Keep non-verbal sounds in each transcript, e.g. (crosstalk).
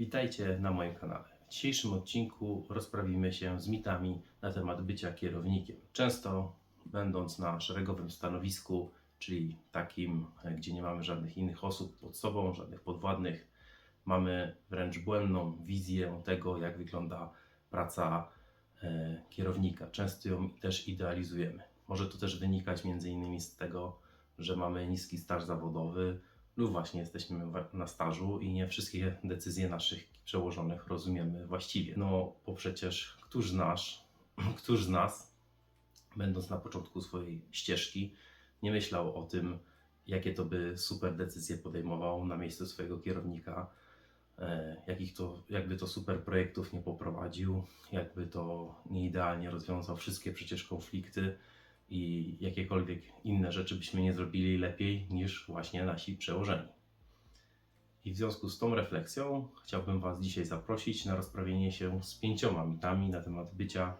Witajcie na moim kanale. W dzisiejszym odcinku rozprawimy się z mitami na temat bycia kierownikiem. Często będąc na szeregowym stanowisku, czyli takim, e, gdzie nie mamy żadnych innych osób pod sobą, żadnych podwładnych, mamy wręcz błędną wizję tego, jak wygląda praca e, kierownika. Często ją też idealizujemy. Może to też wynikać między innymi z tego, że mamy niski staż zawodowy lub właśnie jesteśmy na stażu i nie wszystkie decyzje naszych przełożonych rozumiemy właściwie. No bo przecież któż z nas, (clears throat) któż z nas, będąc na początku swojej ścieżki, nie myślał o tym, jakie to by super decyzje podejmował na miejscu swojego kierownika, e, jakich to, jakby to super projektów nie poprowadził, jakby to nie idealnie rozwiązał wszystkie przecież konflikty i jakiekolwiek inne rzeczy byśmy nie zrobili lepiej niż właśnie nasi przełożeni. I w związku z tą refleksją chciałbym Was dzisiaj zaprosić na rozprawienie się z pięcioma mitami na temat bycia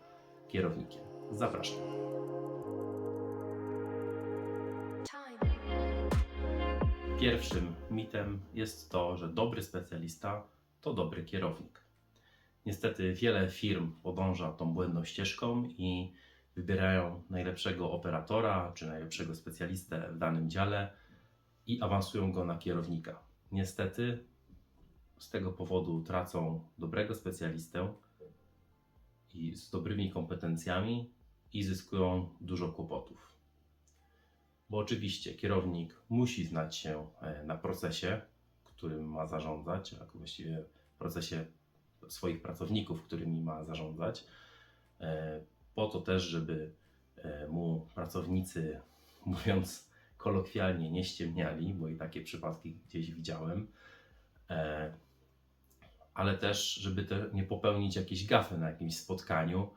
kierownikiem. Zapraszam. Pierwszym mitem jest to, że dobry specjalista to dobry kierownik. Niestety wiele firm podąża tą błędną ścieżką i wybierają najlepszego operatora czy najlepszego specjalistę w danym dziale i awansują go na kierownika. Niestety z tego powodu tracą dobrego specjalistę i z dobrymi kompetencjami i zyskują dużo kłopotów. Bo oczywiście kierownik musi znać się e, na procesie, którym ma zarządzać, a właściwie procesie swoich pracowników, którymi ma zarządzać, e, po to też, żeby e, mu pracownicy, (laughs) mówiąc kolokwialnie, nie ściemniali, bo i takie przypadki gdzieś widziałem, e, ale też, żeby te, nie popełnić jakiejś gafy na jakimś spotkaniu,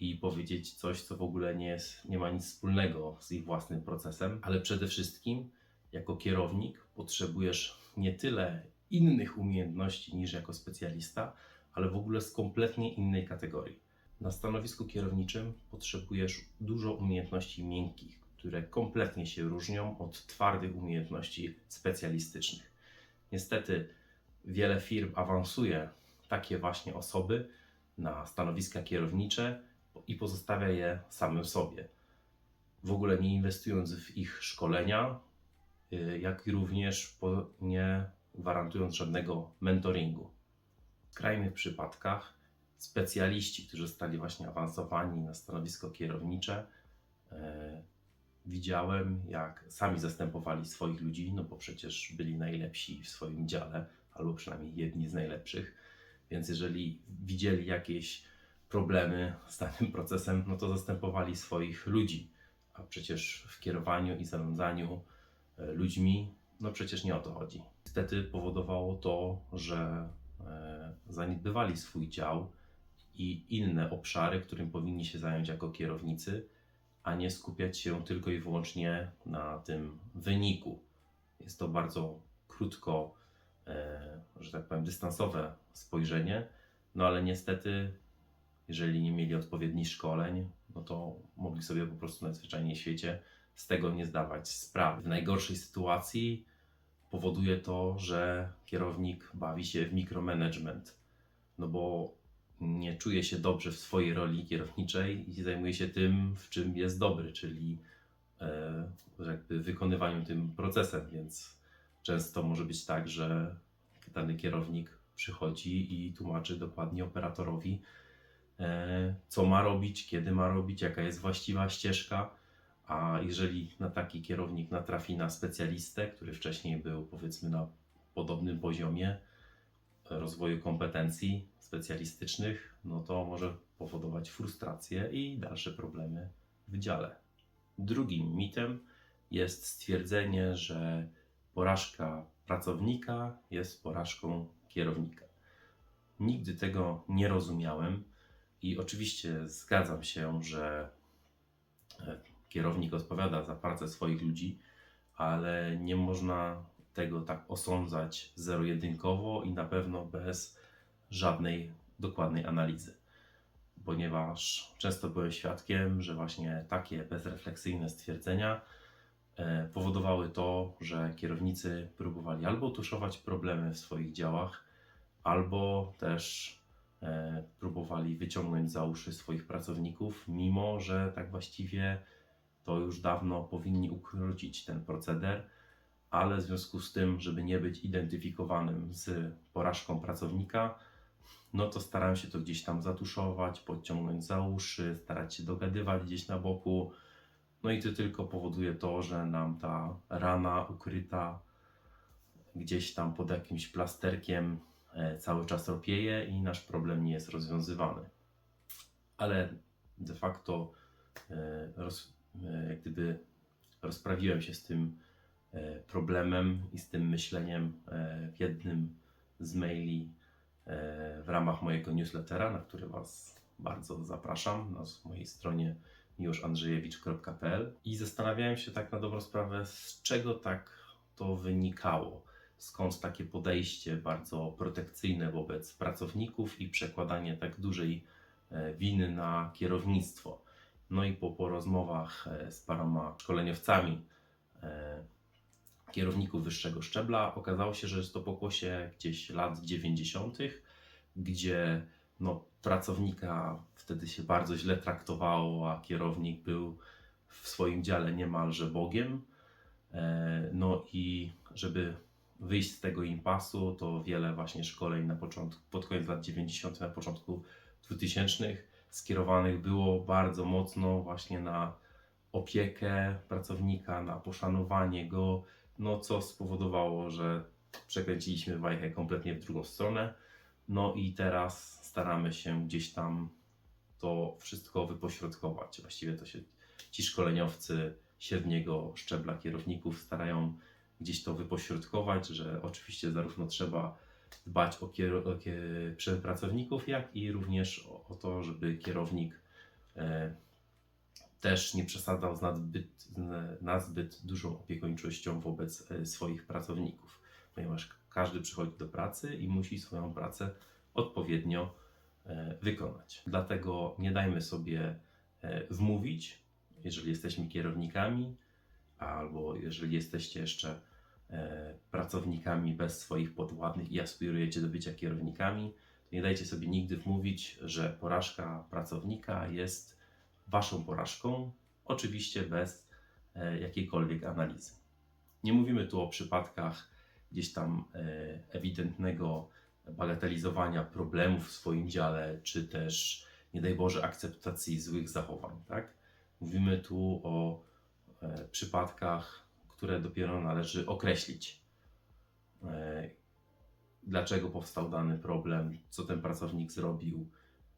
i powiedzieć coś, co w ogóle nie, jest, nie ma nic wspólnego z ich własnym procesem, ale przede wszystkim jako kierownik potrzebujesz nie tyle innych umiejętności niż jako specjalista, ale w ogóle z kompletnie innej kategorii. Na stanowisku kierowniczym potrzebujesz dużo umiejętności miękkich, które kompletnie się różnią od twardych umiejętności specjalistycznych. Niestety wiele firm awansuje takie właśnie osoby na stanowiska kierownicze i pozostawia je samym sobie. W ogóle nie inwestując w ich szkolenia, y, jak również nie gwarantując żadnego mentoringu. W skrajnych przypadkach specjaliści, którzy zostali właśnie awansowani na stanowisko kierownicze, e, widziałem, jak sami zastępowali swoich ludzi, no bo przecież byli najlepsi w swoim dziale, albo przynajmniej jedni z najlepszych. Więc jeżeli widzieli jakieś problemy z danym procesem, no to zastępowali swoich ludzi. A przecież w kierowaniu i zarządzaniu e, ludźmi, no przecież nie o to chodzi. Niestety powodowało to, że e, zaniedbywali swój dział i inne obszary, którym powinni się zająć jako kierownicy, a nie skupiać się tylko i wyłącznie na tym wyniku. Jest to bardzo krótko, e, że tak powiem, dystansowe spojrzenie, no ale niestety jeżeli nie mieli odpowiednich szkoleń, no to mogli sobie po prostu najzwyczajniej w świecie z tego nie zdawać sprawy. W najgorszej sytuacji powoduje to, że kierownik bawi się w mikromanagement, no bo nie czuje się dobrze w swojej roli kierowniczej i zajmuje się tym, w czym jest dobry, czyli e, jakby wykonywaniu tym procesem, więc często może być tak, że dany kierownik przychodzi i tłumaczy dokładnie operatorowi, e, co ma robić, kiedy ma robić, jaka jest właściwa ścieżka. A jeżeli na taki kierownik natrafi na specjalistę, który wcześniej był powiedzmy na podobnym poziomie rozwoju kompetencji specjalistycznych, no to może powodować frustrację i dalsze problemy w dziale. Drugim mitem jest stwierdzenie, że porażka pracownika jest porażką kierownika. Nigdy tego nie rozumiałem i oczywiście zgadzam się, że e, kierownik odpowiada za pracę swoich ludzi, ale nie można tego tak osądzać zero-jedynkowo i na pewno bez żadnej dokładnej analizy. Ponieważ często byłem świadkiem, że właśnie takie bezrefleksyjne stwierdzenia e, powodowały to, że kierownicy próbowali albo tuszować problemy w swoich działach, albo też e, próbowali wyciągnąć za uszy swoich pracowników, mimo że tak właściwie to już dawno powinni ukrócić ten proceder, ale w związku z tym, żeby nie być identyfikowanym z porażką pracownika, no to starałem się to gdzieś tam zatuszować, podciągnąć za uszy, starać się dogadywać gdzieś na boku. No i to tylko powoduje to, że nam ta rana ukryta gdzieś tam pod jakimś plasterkiem e, cały czas ropieje i nasz problem nie jest rozwiązywany. Ale de facto e, roz, e, jak gdyby rozprawiłem się z tym problemem i z tym myśleniem e, w jednym z maili e, w ramach mojego newslettera, na który Was bardzo zapraszam na mojej stronie miłoszandrzejewicz.pl i zastanawiałem się tak na dobrą sprawę, z czego tak to wynikało, skąd takie podejście bardzo protekcyjne wobec pracowników i przekładanie tak dużej e, winy na kierownictwo. No i po, po rozmowach e, z paroma szkoleniowcami e, kierowników wyższego szczebla okazało się, że jest to pokłosie gdzieś lat 90., gdzie no, pracownika wtedy się bardzo źle traktowało, a kierownik był w swoim dziale niemalże Bogiem. E, No i żeby wyjść z tego impasu, to wiele właśnie szkoleń na początku, pod koniec lat 90., na początku 2000 skierowanych było bardzo mocno właśnie na opiekę pracownika, na poszanowanie go, no co spowodowało, że przekręciliśmy wajchę kompletnie w drugą stronę. No i teraz staramy się gdzieś tam to wszystko wypośrodkować. Właściwie to się ci szkoleniowcy średniego szczebla kierowników starają gdzieś to wypośrodkować, że oczywiście zarówno trzeba dbać o, kier- o kie- pracowników, jak i również o, o to, żeby kierownik e, też nie przesadzał z nadbyt, nazbyt dużą opiekuńczością wobec e, swoich pracowników, ponieważ każdy przychodzi do pracy i musi swoją pracę odpowiednio e, wykonać. Dlatego nie dajmy sobie e, wmówić, jeżeli jesteśmy kierownikami, albo jeżeli jesteście jeszcze pracownikami bez swoich podwładnych i aspirujecie do bycia kierownikami, to nie dajcie sobie nigdy wmówić, że porażka pracownika jest waszą porażką, oczywiście bez e, jakiejkolwiek analizy. Nie mówimy tu o przypadkach gdzieś tam e, ewidentnego bagatelizowania problemów w swoim dziale, czy też, nie daj Boże, akceptacji złych zachowań. Tak? Mówimy tu o e, przypadkach, które dopiero należy określić. Dlaczego powstał dany problem, co ten pracownik zrobił,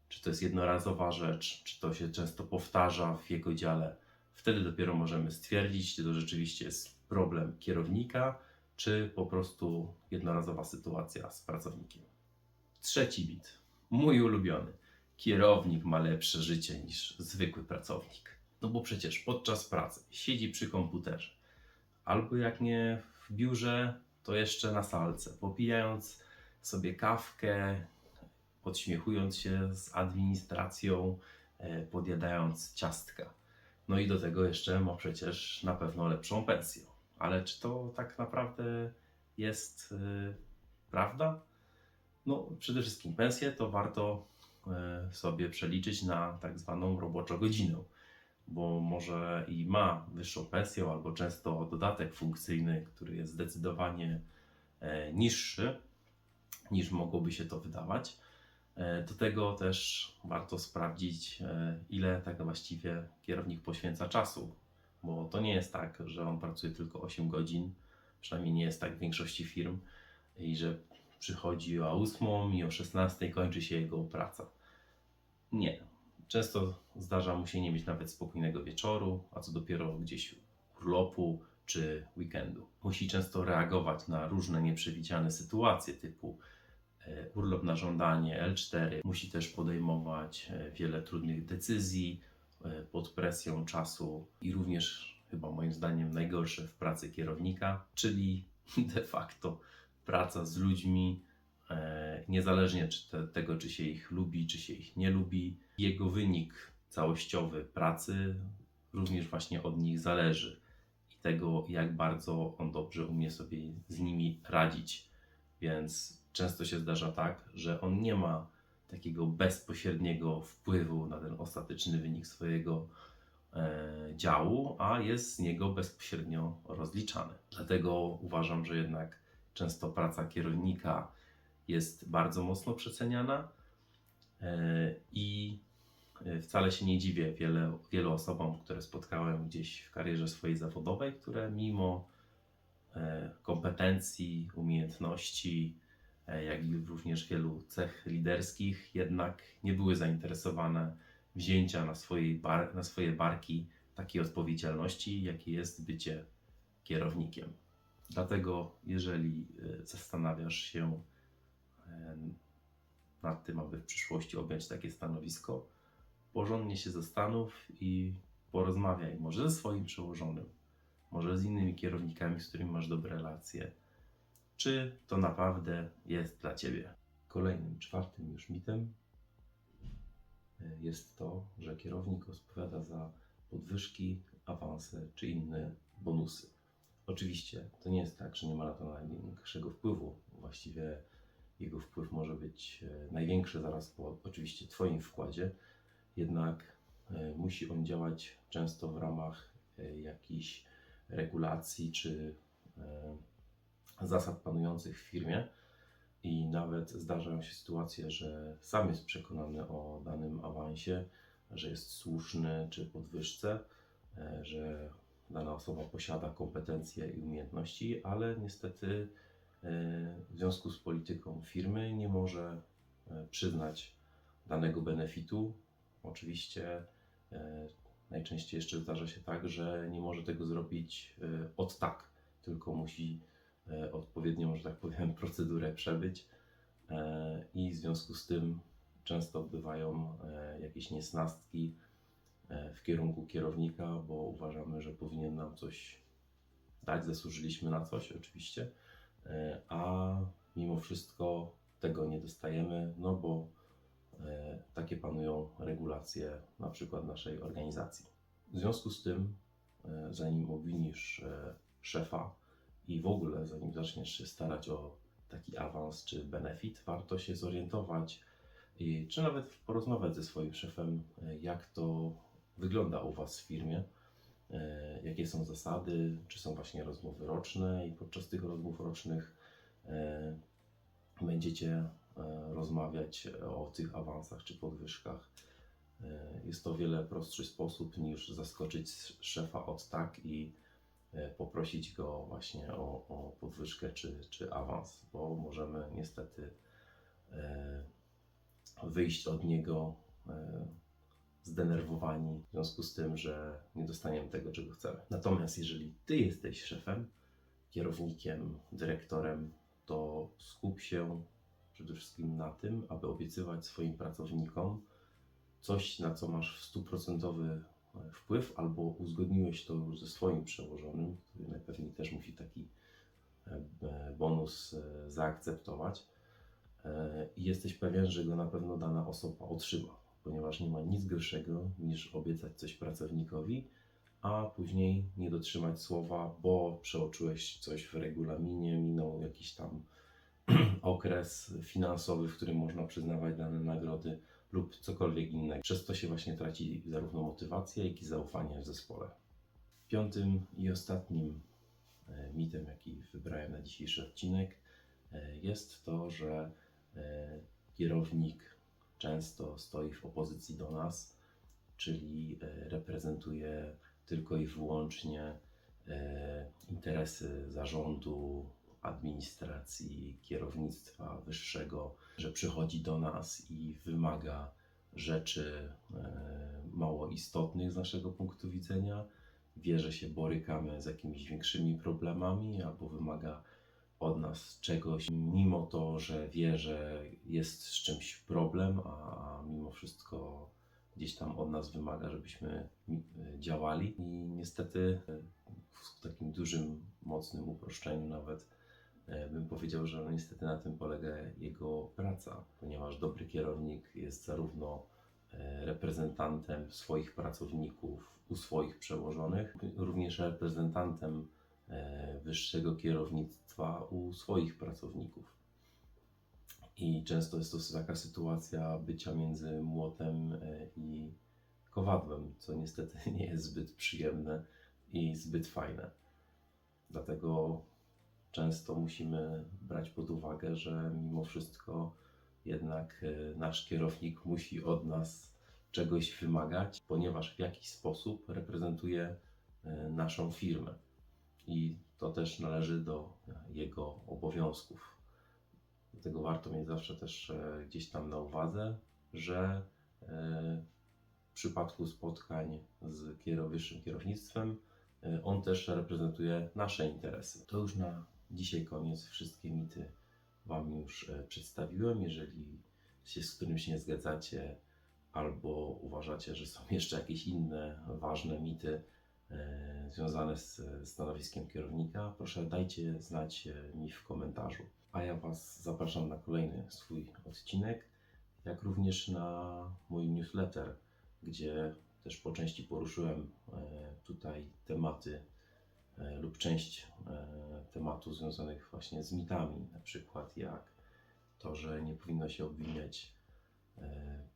czy to jest jednorazowa rzecz, czy to się często powtarza w jego dziale. Wtedy dopiero możemy stwierdzić, czy to rzeczywiście jest problem kierownika, czy po prostu jednorazowa sytuacja z pracownikiem. Trzeci bit, mój ulubiony. Kierownik ma lepsze życie niż zwykły pracownik. No bo przecież podczas pracy siedzi przy komputerze, albo jak nie w biurze, to jeszcze na salce, popijając sobie kawkę, podśmiechując się z administracją, e, podjadając ciastka. No i do tego jeszcze ma przecież na pewno lepszą pensję. Ale czy to tak naprawdę jest e, prawda? No, przede wszystkim pensję to warto e, sobie przeliczyć na tak zwaną roboczą godzinę, bo może i ma wyższą pensję, albo często dodatek funkcyjny, który jest zdecydowanie niższy niż mogłoby się to wydawać. E, Do tego też warto sprawdzić, e, ile tak właściwie kierownik poświęca czasu, bo to nie jest tak, że on pracuje tylko 8 godzin, przynajmniej nie jest tak w większości firm, i że przychodzi o 8 i o 16 kończy się jego praca. Nie. Często zdarza mu się nie mieć nawet spokojnego wieczoru, a co dopiero gdzieś urlopu czy weekendu. Musi często reagować na różne nieprzewidziane sytuacje typu urlop na żądanie, L4. Musi też podejmować e, wiele trudnych decyzji e, pod presją czasu i również chyba moim zdaniem najgorsze w pracy kierownika, czyli (laughs) de facto praca z ludźmi, e, niezależnie czy te, tego, czy się ich lubi, czy się ich nie lubi. Jego wynik całościowy pracy również właśnie od nich zależy i tego, jak bardzo on dobrze umie sobie z nimi radzić. Więc często się zdarza tak, że on nie ma takiego bezpośredniego wpływu na ten ostateczny wynik swojego e, działu, a jest z niego bezpośrednio rozliczany. Dlatego uważam, że jednak często praca kierownika jest bardzo mocno przeceniana e, i e, wcale się nie dziwię wiele, wielu osobom, które spotkałem gdzieś w karierze swojej zawodowej, które mimo e, kompetencji, umiejętności, jak i również wielu cech liderskich, jednak nie były zainteresowane wzięcia na, bar, na swoje barki takiej odpowiedzialności, jakie jest bycie kierownikiem. Dlatego, jeżeli e, zastanawiasz się e, nad tym, aby w przyszłości objąć takie stanowisko, porządnie się zastanów i porozmawiaj, może ze swoim przełożonym, może z innymi kierownikami, z którymi masz dobre relacje, czy to naprawdę jest dla Ciebie. Kolejnym, czwartym już mitem e, jest to, że kierownik odpowiada za podwyżki, awanse czy inne bonusy. Oczywiście to nie jest tak, że nie ma na to największego wpływu. Właściwie jego wpływ może być e, największy zaraz po oczywiście Twoim wkładzie, jednak e, musi on działać często w ramach jakichś regulacji czy zasad panujących w firmie. I nawet zdarzają się sytuacje, że sam jest przekonany o danym awansie, że jest słuszny czy podwyżce, e, że dana osoba posiada kompetencje i umiejętności, ale niestety e, w związku z polityką firmy nie może e, przyznać danego benefitu. Oczywiście najczęściej jeszcze zdarza się tak, że nie może tego zrobić od tak, tylko musi odpowiednią, że tak powiem, (laughs) procedurę przebyć e, i w związku z tym często bywają e, jakieś niesnastki e, w kierunku kierownika, bo uważamy, że powinien nam coś dać, zasłużyliśmy na coś oczywiście, e, a mimo wszystko tego nie dostajemy, no bo e, takie panują regulacje na przykład naszej organizacji. W związku z tym, e, zanim obwinisz e, szefa i w ogóle zanim zaczniesz się starać o taki awans czy benefit, warto się zorientować czy nawet porozmawiać ze swoim szefem, e, jak to wygląda u Was w firmie, e, jakie są zasady, czy są właśnie rozmowy roczne i podczas tych rozmów rocznych e, będziecie rozmawiać o tych awansach czy podwyżkach. Jest to wiele prostszy sposób niż zaskoczyć szefa od tak i poprosić go właśnie o, o podwyżkę czy, czy awans, bo możemy niestety e, wyjść od niego e, zdenerwowani w związku z tym, że nie dostaniemy tego, czego chcemy. Natomiast jeżeli ty jesteś szefem, kierownikiem, dyrektorem, to skup się przede wszystkim na tym, aby obiecywać swoim pracownikom coś, na co masz stuprocentowy e, wpływ, albo uzgodniłeś to już ze swoim przełożonym, który najpewniej też musi taki e, e, bonus e, zaakceptować. E, i jesteś pewien, że go na pewno dana osoba otrzyma, ponieważ nie ma nic gorszego niż obiecać coś pracownikowi, a później nie dotrzymać słowa, bo przeoczyłeś coś w regulaminie, minął jakiś tam (clears throat) okres finansowy, w którym można przyznawać dane nagrody lub cokolwiek innego. Przez to się właśnie traci zarówno motywacja, jak i zaufanie w zespole. Piątym i ostatnim e, mitem, jaki wybrałem na dzisiejszy odcinek, e, jest to, że e, kierownik często stoi w opozycji do nas, czyli reprezentuje tylko i wyłącznie interesy zarządu, administracji, kierownictwa wyższego, że przychodzi do nas i wymaga rzeczy e, mało istotnych z naszego punktu widzenia, wie, że się borykamy z jakimiś większymi problemami albo wymaga od nas czegoś, mimo to, że wie, że jest z czymś problem, a, mimo wszystko gdzieś tam od nas wymaga, żebyśmy e, działali. I niestety e, w takim dużym, mocnym uproszczeniu nawet bym powiedział, że no niestety na tym polega jego praca, ponieważ dobry kierownik jest zarówno e, reprezentantem swoich pracowników u swoich przełożonych, również reprezentantem e, wyższego kierownictwa u swoich pracowników. I często jest to taka sytuacja bycia między młotem e, i kowadłem, co niestety (laughs) nie jest zbyt przyjemne i zbyt fajne. Dlatego często musimy brać pod uwagę, że mimo wszystko jednak e, nasz kierownik musi od nas czegoś wymagać, ponieważ w jakiś sposób reprezentuje e, naszą firmę i to też należy do jego obowiązków. Dlatego warto mieć zawsze też e, gdzieś tam na uwadze, że e, w przypadku spotkań z wyższym kierownictwem e, on też reprezentuje nasze interesy. To już na dzisiaj koniec. Wszystkie mity Wam już e, przedstawiłem. Jeżeli się z którymś nie zgadzacie, albo uważacie, że są (laughs) jeszcze jakieś inne ważne mity e, związane z e, stanowiskiem kierownika, proszę dajcie znać mi w komentarzu. A ja Was zapraszam na kolejny swój odcinek, jak również na mój newsletter, gdzie też po części poruszyłem tutaj tematy lub część e, tematu związanych właśnie z mitami, na przykład jak to, że nie powinno się obwiniać e,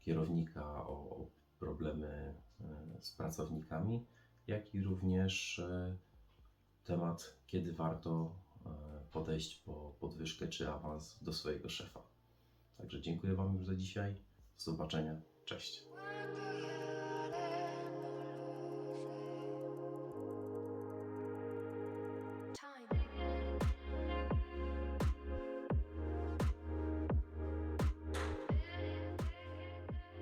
kierownika o, problemy e, z pracownikami, jak i również e, temat, kiedy warto e, podejść po podwyżkę czy awans do swojego szefa. Także dziękuję Wam już za dzisiaj. Do zobaczenia. Cześć.